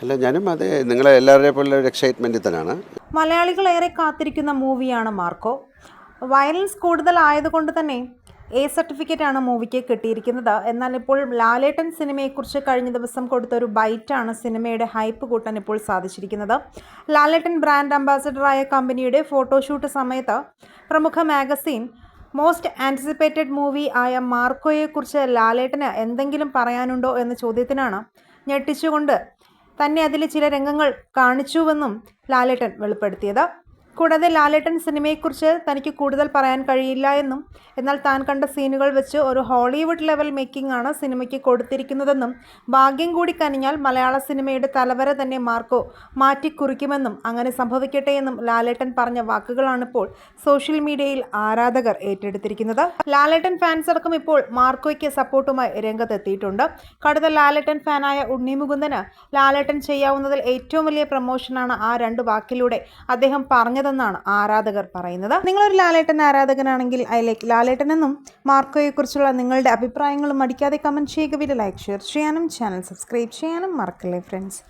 അല്ല ഞാനും അതെ നിങ്ങളെ എല്ലാവരെയും പോലെ ഒരു എക്സൈറ്റ്മെന്റിൽ തന്നെയാണ്. മലയാളികൾ ഏറെ കാത്തിരിക്കുന്ന മൂവിയാണ് മാർക്കോ. വയലൻസ് കൂടുതലായതുകൊണ്ട് തന്നെ എ സർട്ടിഫിക്കറ്റ് ആണ് മൂവിക്ക് കിട്ടിയിരിക്കുന്നത്. എന്നാൽ ഇപ്പോൾ ലാലേട്ടൻ സിനിമയെക്കുറിച്ച് കഴിഞ്ഞ ദിവസം കൊടുത്ത ഒരു ബൈറ്റാണ് സിനിമയുടെ ഹൈപ്പ് കൂട്ടാൻ ഇപ്പോൾ സാധിച്ചിരിക്കുന്നത്. ലാലേട്ടൻ ബ്രാൻഡ് അംബാസഡറായ കമ്പനിയുടെ ഫോട്ടോഷൂട്ട് സമയത്ത് പ്രമുഖ മാഗസീൻ മോസ്റ്റ് ആന്റിസിപ്പേറ്റഡ് മൂവി ആയ മാർക്കോയെക്കുറിച്ച് ലാലേട്ടന് എന്തെങ്കിലും പറയാനുണ്ടോ എന്ന ചോദ്യത്തിനാണ് ഞെട്ടിച്ചുകൊണ്ട് തന്നെ അതിലെ ചില രംഗങ്ങൾ കാണിച്ചുവെന്നും ലാലേട്ടൻ വെളിപ്പെടുത്തിയത്. കൂടാതെ ലാലേട്ടൻ സിനിമയെക്കുറിച്ച് തനിക്ക് കൂടുതൽ പറയാൻ കഴിയില്ല എന്നും എന്നാൽ താൻ കണ്ട സീനുകൾ വെച്ച് ഒരു ഹോളിവുഡ് ലെവൽ മേക്കിംഗ് ആണ് സിനിമയ്ക്ക് കൊടുത്തിരിക്കുന്നതെന്നും ഭാഗ്യം കൂടി കനിഞ്ഞാൽ മലയാള സിനിമയുടെ തലവര തന്നെ മാർക്കോ മാറ്റിക്കുറിക്കുമെന്നും അങ്ങനെ സംഭവിക്കട്ടെ എന്നും ലാലേട്ടൻ പറഞ്ഞ വാക്കുകളാണിപ്പോൾ സോഷ്യൽ മീഡിയയിൽ ആരാധകർ ഏറ്റെടുത്തിരിക്കുന്നത്. ലാലേട്ടൻ ഫാൻസ് അടക്കം ഇപ്പോൾ മാർക്കോയ്ക്ക് സപ്പോർട്ടുമായി രംഗത്തെത്തിയിട്ടുണ്ട്. കടുത്ത ലാലേട്ടൻ ഫാനായ ഉണ്ണി മുകുന്ദന് ലാലേട്ടൻ ചെയ്യാവുന്നതിൽ ഏറ്റവും വലിയ പ്രമോഷനാണ് ആ രണ്ട് വാക്കിലൂടെ അദ്ദേഹം പറഞ്ഞതെന്നാണ് ആരാധകർ പറയുന്നത്. നിങ്ങളൊരു ലാലേട്ടൻ ആരാധകനാണെങ്കിൽ ഐ ലൈക്ക് ലാലേട്ടൻ എന്നും മാർക്കോയെക്കുറിച്ചുള്ള നിങ്ങളുടെ അഭിപ്രായങ്ങളും മടിക്കാതെ കമന്റ് ചെയ്യുക. വീഡിയോ ലൈക്ക് ഷെയർ ചെയ്യാനും ചാനൽ സബ്സ്ക്രൈബ് ചെയ്യാനും മറക്കല്ലേ ഫ്രണ്ട്സ്